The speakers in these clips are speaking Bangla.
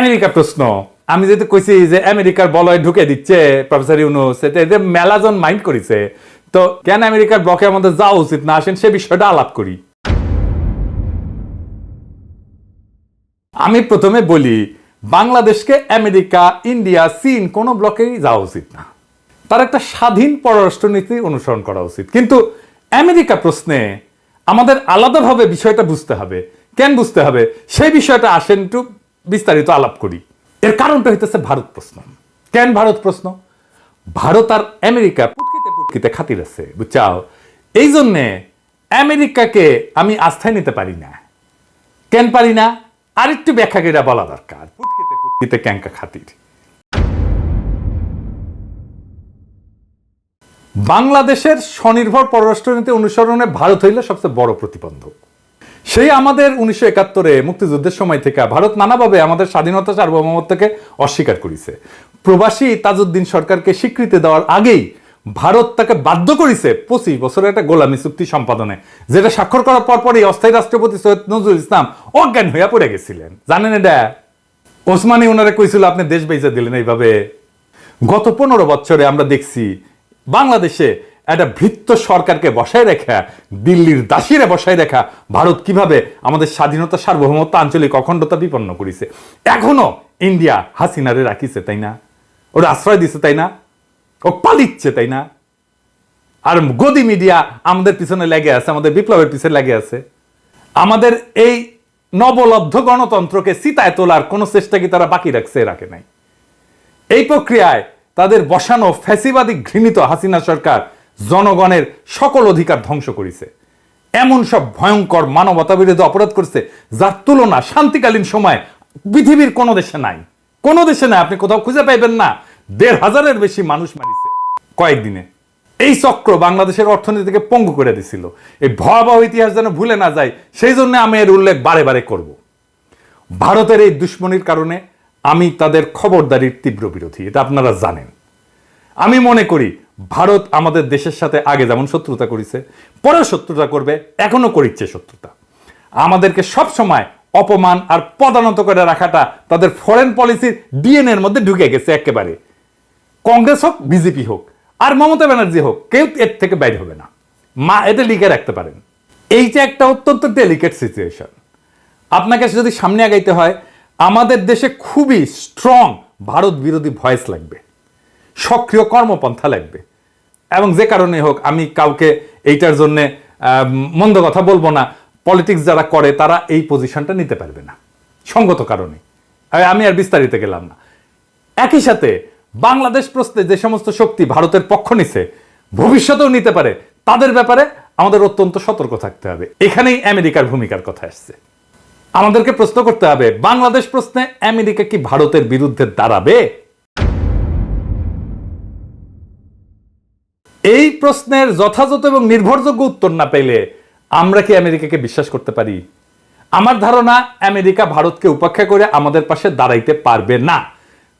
আমেরিকা প্রশ্ন। আমি যেহেতু কইছি যে আমেরিকার বলয় ঢুকে দিচ্ছে, প্রফেসর ইউনুস এদের মেলাজন মাইন্ড করেছে। তো কেন আমেরিকার ব্লকে আমাদের যাওয়া উচিত না আসেন সে বিষয়টা আলাপ করি। আমি প্রথমে বলি, বাংলাদেশকে আমেরিকা, ইন্ডিয়া, চীন কোনো ব্লকেই যাওয়া উচিত না। তার একটা স্বাধীন পররাষ্ট্রনীতি অনুসরণ করা উচিত। কিন্তু আমেরিকা প্রশ্নে আমাদের আলাদাভাবে বিষয়টা বুঝতে হবে। কেন বুঝতে হবে? সেই বিষয়টা আসেন একটু বিস্তারিত আলাপ করি। এর কারণটা হইতেছে ভারত প্রশ্ন। কেন ভারত প্রশ্ন? ভারত আর আমেরিকা পুটকিতে পুটকিতে খাতির আছে, বুঝছাও? এই জন্যে আমেরিকাকে আমি আস্থায় নিতে পারি না। কেন পারি না? আরেকটু ব্যাখ্যা করে বলা দরকার। পুটকিতে পুটকিতে ক্যাঙ্কা খাতির? বাংলাদেশের স্বনির্ভর পররাষ্ট্রনীতি অনুসরণে ভারত হইল সবচেয়ে বড় প্রতিবন্ধক। সেই আমাদের উনিশশো একাত্তরে মুক্তিযুদ্ধের সময় থেকে ভারত নানাভাবে আমাদের স্বাধীনতা, সার্বভৌমত্বকে অস্বীকার করেছে। প্রবাসী তাজউদ্দিন সরকারকে স্বীকৃতি দেওয়ার আগেই ভারত তাকে বাধ্য করেছে পঁচিশ বছরের একটা গোলামী চুক্তি সম্পাদনে, যেটা স্বাক্ষর করার পর পরই অস্থায়ী রাষ্ট্রপতি সৈয়দ নজরুল ইসলাম অজ্ঞান হইয়া পড়ে গেছিলেন। জানেন এটা? ওসমানী ওনারা কইছিল, আপনি দেশ বেঁচে দিলেন এইভাবে। গত পনেরো বছরে আমরা দেখছি বাংলাদেশে একটা ভৃত্য সরকারকে বসায় রেখা, দিল্লির দাসীরা বসায় রেখা ভারত কীভাবে আমাদের স্বাধীনতা সার্বভৌমত্ব, আঞ্চলিক অখণ্ডতা বিপন্ন করেছে। এখনও ইন্ডিয়া হাসিনারে রাখিছে, তাই না? ওরা আশ্রয় দিছে, তাই না? ও পালিচ্ছে, তাই না? আর গদি মিডিয়া আমাদের পিছনে লেগে আছে, আমাদের বিপ্লবের পিছনে লেগে আছে। আমাদের এই নবলব্ধ গণতন্ত্রকে চিতায় তোলার কোনো চেষ্টা কি তারা বাকি রাখছে রাখে নাই। এই প্রক্রিয়ায় তাদের বসানো ফ্যাসিবাদী ঘৃণিত হাসিনা সরকার জনগণের সকল অধিকার ধ্বংস করেছে। এমন সব ভয়ঙ্কর মানবতা বিরোধী অপরাধ করছে, যার তুলনা শান্তিকালীন সময় পৃথিবীর কোনো দেশে নাই। কোনো দেশে নাই, আপনি কোথাও খুঁজে পাইবেন না। দেড় হাজারের বেশি মানুষ মারিছে। কয়েকদিনে। এই চক্র বাংলাদেশের অর্থনীতিকে পঙ্গু করে দিছিল। এই ভয়াবহ ইতিহাস যেন ভুলে না যায়, সেই জন্য আমি এর উল্লেখ বারে বারে করব। ভারতের এই দুশ্মনির কারণে আমি তাদের খবরদারির তীব্র বিরোধী, এটা আপনারা জানেন। আমি মনে করি ভারত আমাদের দেশের সাথে আগে যেমন শত্রুতা করেছে পরে শত্রুতা করবে এখনও করিচ্ছে শত্রুতা। আমাদেরকে সব সময় অপমান আর পদানত করে রাখাটা তাদের ফরেন পলিসির ডিএনএ এর মধ্যে ঢুকে গেছে একেবারে। কংগ্রেস হোক, বিজেপি হোক, আর মমতা ব্যানার্জি হোক, কেউ এর থেকে বাইরে হবে না। মা, এটা লিখে রাখতে পারেন। এইটা একটা অত্যন্ত ডেলিকেট সিচুয়েশন আপনাকে যদি সামনে আগাইতে হয়, আমাদের দেশে খুবই স্ট্রং ভারত বিরোধী ভয়েস লাগবে। সক্রিয় কর্মপন্থা লাগবে। এবং যে কারণে হোক, আমি কাউকে এইটার জন্য মন্দ কথা বলব না। পলিটিক্স যারা করে, তারা এই পজিশনটা নিতে পারবে না। সঙ্গত কারণে। আমি আর বিস্তারিত গেলাম না। একই সাথে, বাংলাদেশ প্রশ্নে যে সমস্ত শক্তি ভারতের পক্ষ নিছে, ভবিষ্যতেও নিতে পারে। তাদের ব্যাপারে আমাদের অত্যন্ত সতর্ক থাকতে হবে। এখানেই আমেরিকার ভূমিকার কথা আসছে। আমাদেরকে প্রশ্ন করতে হবে, বাংলাদেশ প্রশ্নে আমেরিকা কি ভারতের বিরুদ্ধে দাঁড়াবে? এই প্রশ্নের যথাযথ এবং নির্ভরযোগ্য উত্তর না পেলে আমরা কি আমেরিকাকে বিশ্বাস করতে পারি? আমার ধারণা, আমেরিকা ভারতকে উপেক্ষা করে আমাদের পাশে দাঁড়াইতে পারবে না।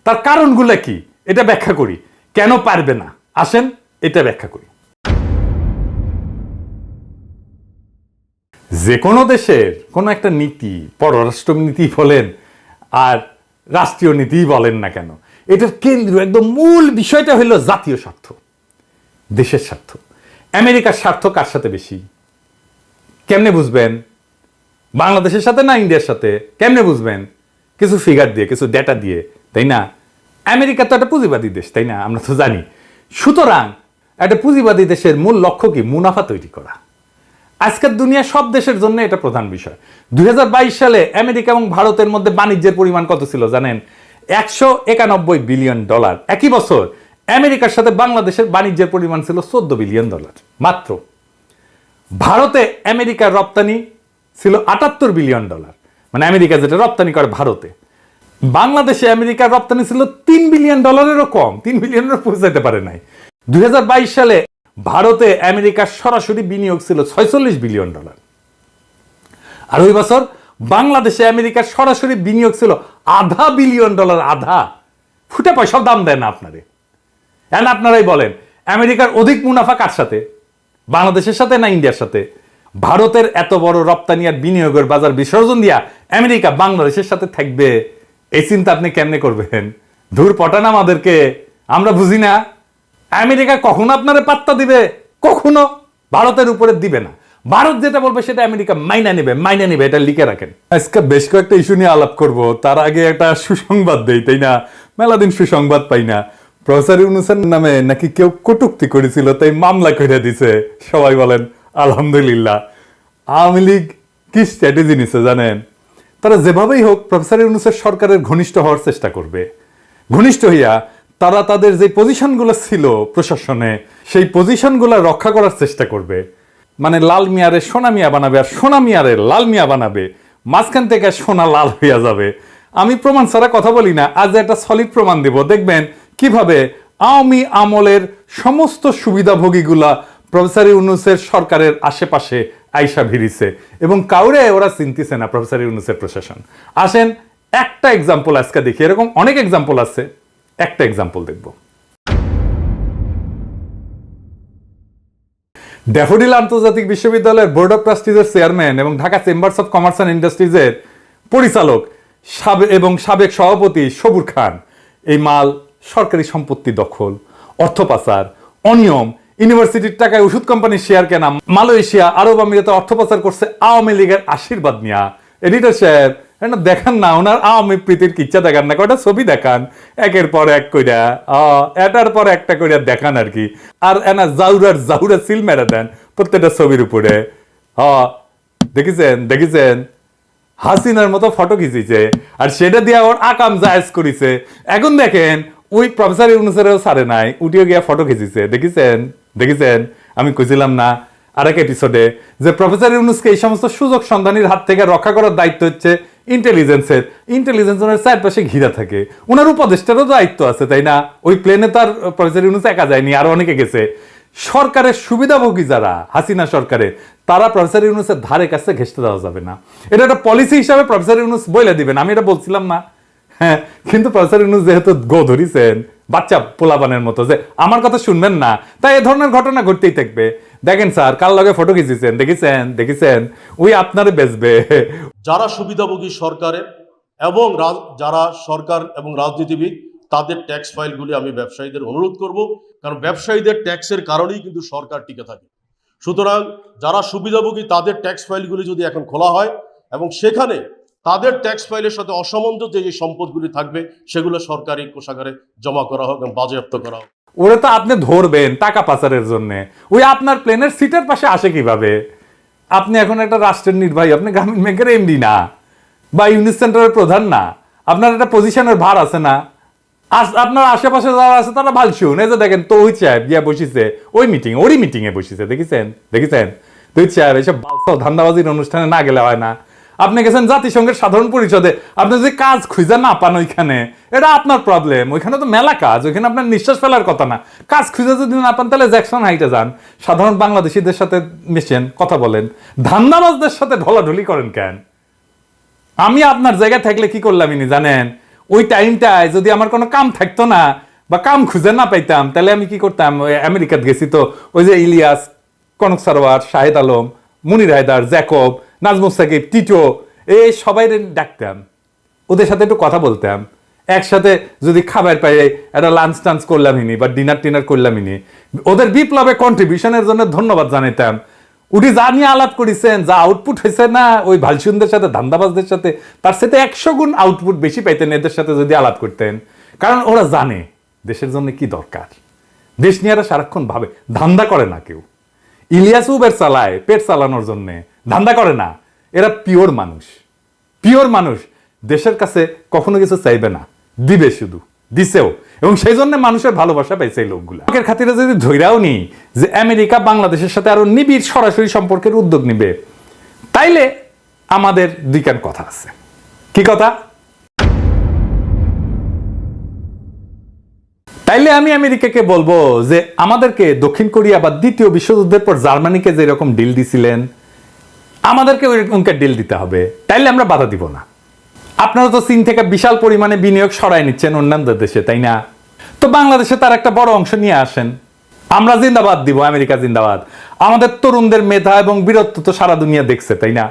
তার কারণগুলো কি? এটা ব্যাখ্যা করি। কেন পারবে না? আসেন, এটা ব্যাখ্যা করি। যে কোনো দেশের কোনো একটা নীতি, পররাষ্ট্র নীতি বলেন, আর রাষ্ট্রীয় নীতি বলেন না কেন, এটার কেন্দ্রীয় একদম মূল বিষয়টা হলো জাতীয় স্বার্থ। দেশের স্বার্থ। আমেরিকার স্বার্থ কার সাথে বেশি? কেমনে বুঝবেন? বাংলাদেশের সাথে না ইন্ডিয়ার সাথে? কেমনে বুঝবেন? কিছু ফিগার দিয়ে, কিছু ডেটা দিয়ে, তাই না? আমেরিকা তো একটা পুঁজিবাদী দেশ, তাই না? আমরা তো জানি। সুতরাং একটা পুঁজিবাদী দেশের মূল লক্ষ্য কি? মুনাফা তৈরি করা। আজকের দুনিয়া সব দেশের জন্য এটা প্রধান বিষয়। দুই হাজার বাইশ সালে আমেরিকা এবং ভারতের মধ্যে বাণিজ্যের পরিমাণ কত ছিল জানেন? একশো একানব্বই বিলিয়ন ডলার। একই বছর আমেরিকার সাথে বাংলাদেশের বাণিজ্যের পরিমাণ ছিল চোদ্দ বিলিয়ন ডলার। মাত্র। ভারতে আমেরিকার রপ্তানি ছিল আটাত্তর বিলিয়ন ডলার। মানে আমেরিকা যেটা রপ্তানি করে ভারতে। বাংলাদেশে আমেরিকার রপ্তানি ছিল তিন বিলিয়ন ডলারেরও কম। তিন বিলিয়নেরও পৌঁছাতে পারে নাই। দুই হাজার বাইশ সালে ভারতে আমেরিকার সরাসরি বিনিয়োগ ছিল ছয়চল্লিশ বিলিয়ন ডলার। আর ওই বছর বাংলাদেশে আমেরিকার সরাসরি বিনিয়োগ ছিল আধা বিলিয়ন ডলার, আধা। ফুটে পয়সাও দাম দেয় না আপনারে। এখন আপনারাই বলেন? আমেরিকার অধিক মুনাফা কার সাথে? বাংলাদেশের সাথে না ইন্ডিয়ার সাথে? ভারতের এত বড় রপ্তানি আর বিনিয়োগের বাজার বিসর্জন দিয়া আমেরিকা বাংলাদেশের সাথে থাকবে? এই চিন্তা আপনি কেমনে করবেন? ধূর পটান আমাদেরকে। আমরা বুঝি না। আমেরিকা কখনো আপনারে পাত্তা দিবে? কখনো। ভারতের উপরে দিবে না। ভারত যেটা বলবে সেটা আমেরিকা মাইনা নেবে মাইনা নেবে, এটা লিখে রাখেন। আজকে বেশ কয়েকটা ইস্যু নিয়ে আলাপ করব। তার আগে একটা সুসংবাদ দেই, তাই না? মেলাদিন সুসংবাদ পাই না। প্রফেসর ইউনুসের নামে নাকি কেউ কটুক্তি করেছিল, তাই মামলা করে দিছে। সবাই বলেন, আলহামদুলিল্লাহ। আওয়ামী লীগ কি স্ট্র্যাটেজি নিছে জানেন? তারা যেভাবেই হোক, প্রফেসর ইউনুসের সরকারের ঘনিষ্ঠ হওয়ার চেষ্টা করবে। ঘনিষ্ঠ হইয়া তারা তাদের যে পজিশনগুলো ছিল প্রশাসনে, সেই পজিশনগুলো রক্ষা করার চেষ্টা করবে। মানে লাল মিয়ারে সোনা মিয়া বানাবে আর সোনা মিয়ারে লাল মিয়া বানাবে। মাঝখান থেকে সোনা লাল হইয়া যাবে। আমি প্রমাণ ছাড়া কথা বলি না, আজ একটা সলিড প্রমাণ দিব। দেখবেন কীভাবে আওয়ামী আমলের সমস্ত সুবিধাভোগীগুলা প্রফেসর ইউনুসের সরকারের আশেপাশে আইসা ভিড়িছে? এবং কাউরে ওরা চিনতেছে না প্রফেসর ইউনুসের প্রশাসন। আসেন একটা এক্সাম্পল আজকে দেখি। এরকম অনেক এক্সাম্পল আছে। একটা এক্সাম্পল দেখব। ড্যাফোডিল আন্তর্জাতিক বিশ্ববিদ্যালয়ের বোর্ড অফ ট্রাস্টিজের চেয়ারম্যান এবং Dhaka chambers of commerce and ইন্ডাস্ট্রিজের পরিচালক সাবে- এবং সাবেক সভাপতি সবুর খান। এই মাল সরকারি সম্পত্তি দখল, অর্থ পাচার, অনিয়ম, ইউনিভার্সিটির টাকায় ওষুধ কোম্পানির শেয়ার কেনা, মালয়েশিয়া, আরব আমিরাতে অর্থ পাচার করছে আওয়ামী লীগের আশীর্বাদ নিয়া। এডিটর সাহেব দেখান না, ওনার আওয়ামী প্রীতির কিচ্ছা দেখান না, কয়টা ছবি দেখান? একের পর এক কইরা এটার পর একটা কইরা দেখান আর কি। আর এনা জাউরার জাউরা সিল মেরে দেন প্রত্যেকটা ছবির উপরে। হ, দেখেছেন দেখেছেন? হাসিনার মতো ফটো খিচিছে। আর সেটা দিয়ে ওর আকাম জায়েজ করিছে। এখন দেখেন ওই প্রফেসর ইউনুসেরও সারে নাই উঠিয়ে গিয়া ফটো খিচিছে। দেখেছেন? দেখেছেন? আমি কইছিলাম না। আরেক এপিসোডে যে প্রফেসর ইউনুসকে এই সমস্ত সুযোগ সন্ধানীর হাত থেকে রক্ষা করার দায়িত্ব হচ্ছে ইন্টেলিজেন্সের ইন্টেলিজেন্স ওনার চারপাশে ঘিরা থাকে। ওনার উপদেষ্টারও দায়িত্ব আছে, তাই না? ওই প্লেনে তার প্রফেসর ইউনুস একা যায়নি, আরও অনেকে গেছে। সরকারের সুবিধাভোগী যারা, হাসিনা সরকারে তারা প্রফেসর ইউনুসের ধারে কাছে ঘেসতে দেওয়া যাবে না। এটা একটা পলিসি হিসাবে প্রফেসর ইউনুস বলে দিবেন, আমি এটা বলছিলাম না। হ্যাঁ কিন্তু প্রফেসর ইউনুস যেহেতু গো ধরিছেন, বাচ্চা পোলাবানের মতো যে, আমার কথা শুনবেন না। তাই এ ধরনের ঘটনা ঘটতেই থাকবে। দেখেন স্যার কাল লগে ফটো খিচিছেন? দেখেছেন? দেখেছেন? ওই আপনারে বেচবে। যারা সুবিধাভোগী সরকারের এবং যারা সরকার এবং রাজনীতিবিদ, তাদের ট্যাক্স ফাইলগুলি আমি ব্যবসায়ীদের অনুরোধ করব, কারণ ব্যবসায়ীদের ট্যাক্সের কারণেই কিন্তু সরকার টিকে থাকে। সুতরাং যারা সুবিধাভোগী, তাদের ট্যাক্স ফাইলগুলি যদি এখন খোলা হয়, এবং সেখানে তাদের ট্যাক্স ফাইলের সাথে অসামঞ্জস্য যে সম্পদগুলি থাকবে, সেগুলো সরকারি কোষাগারে জমা করা হোক এবং বাজেয়াপ্ত করা হোক। ওরে তো আপনি ধরবেন টাকা পাচারের জন্য। ওই আপনার প্লেনের সিটের পাশে আসে কীভাবে? আপনি এখন একটা রাষ্ট্রের নির্বাহী, আপনি গ্রামীণ ব্যাংকের এমডি না, বা ইউনিট সেন্টারের প্রধান না, আপনার একটা পজিশনের ভার আছে না। আপনার আশেপাশে যারা আছে, তারা ভালো শুন। এই যে দেখেন তো ওই সাহেব গিয়া বসিছে, ওই মিটিং ওরই মিটিং এ বসিছে, দেখেছেন? দেখেছেন? তুই সাহেব এসব বালসাও ধান্দাবাজির অনুষ্ঠানে না গেলে হয় না। আপনি গেছেন জাতিসংঘের সাধারণ পরিষদে। আপনি যদি কাজ খুঁজে না পান ওইখানে, এটা আপনার প্রবলেম ওইখানে তো মেলা কাজ, ওইখানে আপনার নিঃশ্বাস ফেলার কথা না। কাজ খুঁজে যদি না পান, তাহলে জ্যাকসন হাইটে যান। সাধারণ বাংলাদেশিদের সাথে মিশেন, কথা বলেন। ধান্দাবাজদের সাথে ঢলাঢলি করেন কেন? আমি আপনার জায়গায় থাকলে কি করলাম ইনি, জানেন? ওই টাইমটায় যদি আমার কোনো কাম থাকতো না, বা কাম খুঁজে না পাইতাম, তাহলে আমি কি করতাম? আমেরিকাত গেছি তো, ওই যে ইলিয়াস, কনক সারোয়ার, শাহেদ আলম, মুনির হায়দার, জ্যাকব নাজমুস সাকিব টিটো এই সবাই ডাকতাম, ওদের সাথে একটু কথা বলতাম। একসাথে যদি খাবার পাই, একটা লাঞ্চ টাঞ্চ করলাম ইনি বা ডিনার টিনার করলাম ইনি ওদের বিপ্লবে কন্ট্রিবিউশনের জন্য ধন্যবাদ জানাইতাম। উনি যা নিয়ে আলাপ করেছেন, যা আউটপুট হয়েছে না, ওই ভালসুনদের সাথে, ধান্দাবাজদের সাথে, তার সাথে একশো গুণ আউটপুট বেশি পাইতেন এদের সাথে যদি আলাপ করতেন। কারণ ওরা জানে দেশের জন্য কি দরকার। দেশ নিয়ে সারাক্ষণ ভাবে, ধান্দা করে না কেউ। ইলিয়াস উবের চালায়, পেট চালানোর জন্য। ধান্দা করে না। এরা পিওর মানুষ। পিওর মানুষ। দেশের কাছে কখনো কিছু চাইবে না। দিবে শুধু। দিছেও। এবং সেই জন্য মানুষের ভালোবাসা পাইছে এই লোকগুলো। এর খাতিরে যদি ধৈরাও নি যে আমেরিকা বাংলাদেশের সাথে আরও নিবিড় সরাসরি সম্পর্কের উদ্যোগ নিবে, তাইলে আমাদের দুইকান কথা আছে। কি কথা? তাইলে আমি আমেরিকাকে বলব যে আমাদেরকে দক্ষিণ কোরিয়া বা দ্বিতীয় বিশ্বযুদ্ধের পর জার্মানিকে যেরকম ডিল দিছিলেন, আমাদেরকে ওইরকমকে ডিল দিতে হবে। তাইলে আমরা বাধা দিব না। আপনারা তো চীন থেকে বিশাল পরিমাণে বিনিয়োগ সরাই নিচ্ছেন অন্যান্য দেশে, তাই না? তো বাংলাদেশে তার একটা বড় অংশ নিয়ে আসেন। আমরা জিন্দাবাদ দিব, আমেরিকা জিন্দাবাদ। আমাদের তরুণদের মেধা এবং বীরত্ব তো সারা দুনিয়া দেখছে, তাই না?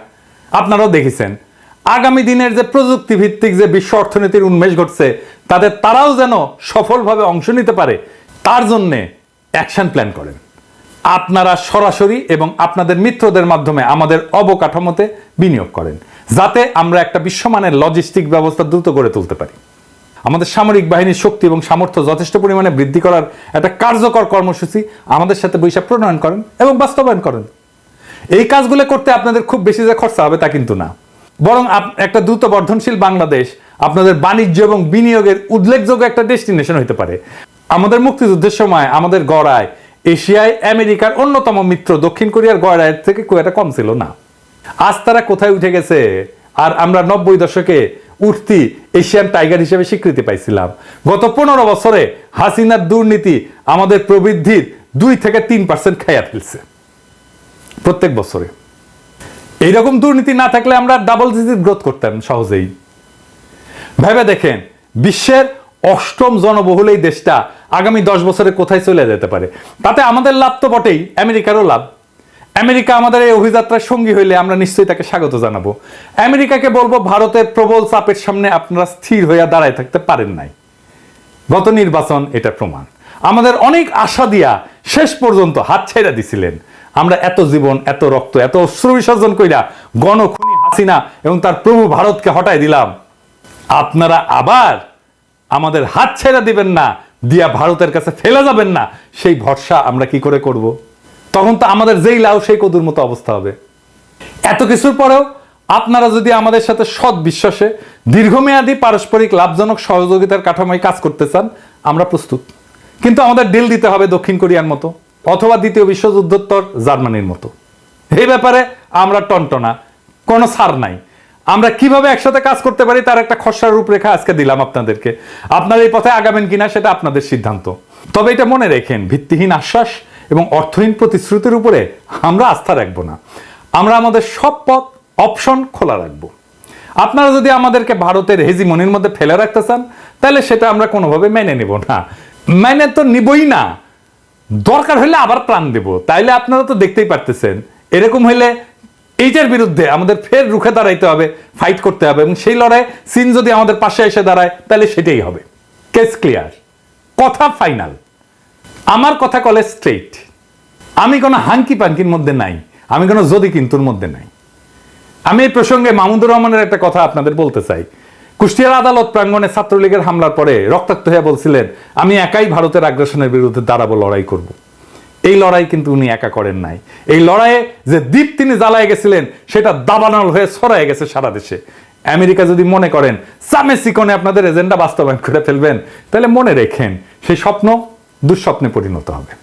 আপনারাও দেখেছেন। আগামী দিনের যে প্রযুক্তি ভিত্তিক যে বিশ্ব অর্থনীতির উন্মেষ ঘটছে তাদের তারাও যেন সফলভাবে অংশ নিতে পারে, তার জন্যে অ্যাকশন প্ল্যান করেন। আপনারা সরাসরি এবং আপনাদের মিত্রদের মাধ্যমে আমাদের অবকাঠামোতে বিনিয়োগ করেন, যাতে আমরা একটা বিশ্বমানের লজিস্টিক ব্যবস্থা দ্রুত করে তুলতে পারি। আমাদের সামরিক বাহিনীর শক্তি এবং সামর্থ্য যথেষ্ট পরিমাণে বৃদ্ধি করার একটা কার্যকর কর্মসূচি আমাদের সাথে বৈশাখ প্রণয়ন করেন এবং বাস্তবায়ন করেন। এই কাজগুলো করতে আপনাদের খুব বেশি যে খরচা হবে তা কিন্তু না। বরং একটা দ্রুত বর্ধনশীল বাংলাদেশ আপনাদের বাণিজ্য এবং বিনিয়োগের উল্লেখযোগ্য একটা ডেস্টিনেশন হতে পারে। আমাদের মুক্তিযুদ্ধের সময় আমাদের গড়ায় এশিয়ায় আমেরিকার অন্যতম মিত্র দক্ষিণ কোরিয়ার গড়ায়ের থেকে খুব একটা কম ছিল না। আজ তারা কোথায় উঠে গেছে? আর আমরা নব্বই দশকে উঠতি এশিয়ান টাইগার হিসেবে স্বীকৃতি পাইছিলাম। গত পনেরো বছরে হাসিনার দুর্নীতি আমাদের প্রবৃদ্ধির দুই থেকে তিন পার্সেন্ট খাইয়া ফেলছে। প্রত্যেক বছরে। এইরকম দুর্নীতি না থাকলে আমরা ডাবল ডিজিট গ্রোথ করতাম সহজেই। ভেবে দেখেন, বিশ্বের অষ্টম জনবহুল এই দেশটা আগামী দশ বছরে কোথায় চলে যেতে পারে? তাতে আমাদের লাভ তো বটেই, আমেরিকারও লাভ। আমেরিকা আমাদের এই অভিযাত্রার সঙ্গী হইলে আমরা নিশ্চয়ই তাকে স্বাগত জানাব। আমেরিকাকে বলব, ভারতের প্রবল চাপের সামনে আপনারা স্থির হইয়া দাঁড়ায় থাকতে পারেন নাই। গত নির্বাচন এটা প্রমাণ। আমাদের অনেক আশা দিয়া শেষ পর্যন্ত হাত ছেড়ে দিছিলেন। আমরা এত জীবন, এত রক্ত, এত অশ্রু বিসর্জন কইরা গণখুনি হাসিনা এবং তার প্রভু ভারতকে হটাই দিলাম। আপনারা আবার আমাদের হাত ছেড়ে দিবেন না, দিয়া ভারতের কাছে ফেলে যাবেন না, সেই ভরসা আমরা কি করে করব? তখন তো আমাদের যেই লাউ, সেই কদুর মতো অবস্থা হবে। এত কিছুর পরেও আপনারা যদি আমাদের সাথে সৎ বিশ্বাসে দীর্ঘমেয়াদী পারস্পরিক লাভজনক সহযোগিতার কাঠামোয় কাজ করতে চান, আমরা প্রস্তুত। কিন্তু আমাদের ডিল দিতে হবে দক্ষিণ কোরিয়ার মতো। অথবা দ্বিতীয় বিশ্বযুদ্ধোত্তর জার্মানির মতো। এই ব্যাপারে আমরা টনটনা, কোনো ছাড় নাই। আমরা কীভাবে একসাথে কাজ করতে পারি তার একটা খসড়া রূপরেখা আজকে দিলাম আপনাদেরকে। আপনারা এই পথে আগাবেন কিনা সেটা আপনাদের সিদ্ধান্ত। তবে এটা মনে রেখেন, ভিত্তিহীন আশ্বাস এবং অর্থহীন প্রতিশ্রুতির উপরে আমরা আস্থা রাখব না। আমরা আমাদের সব পথ, অপশন খোলা রাখব। আপনারা যদি আমাদেরকে ভারতের হেজিমনির মধ্যে ফেলে রাখতে চান, তাহলে সেটা আমরা কোনোভাবে মেনে নেব না। মেনে তো নিবই না। দরকার হলে আবার প্রাণ দেব। তাইলে আপনারা তো দেখতেই পারতেছেন। এরকম হলে এইটার বিরুদ্ধে আমাদের ফের রুখে দাঁড়াইতে হবে ফাইট করতে হবে এবং সেই লড়াই চীন যদি আমাদের পাশে এসে দাঁড়ায় তাহলে সেটাই হবে। কেস ক্লিয়ার কথা ফাইনাল আমার কথা কলে স্ট্রেইট আমি কোনো হাঙ্কি পাঙ্কির মধ্যে নাই। আমি কোনো যদি কিন্তুর মধ্যে নাই। আমি এই প্রসঙ্গে মাহমুদুর রহমানের একটা কথা আপনাদের বলতে চাই। কুষ্টিয়ার আদালত প্রাঙ্গণে ছাত্রলীগের হামলার পরে রক্তাক্ত হয়ে বলছিলেন, আমি একাই ভারতের আগ্রাসনের বিরুদ্ধে দাঁড়াবো, লড়াই করব। এই লড়াই কিন্তু উনি একা করেন নাই। এই লড়াইয়ে যে দ্বীপ তিনি জ্বালায় গেছিলেন, সেটা দাবানল হয়ে ছড়ায় গেছে সারা দেশে। আমেরিকা যদি মনে করেন সামে সিকনে আপনাদের এজেন্ডা বাস্তবায়ন করে ফেলবেন, তাহলে মনে রেখেন, সেই স্বপ্ন দুঃস্বপ্নে পরিণত হবে।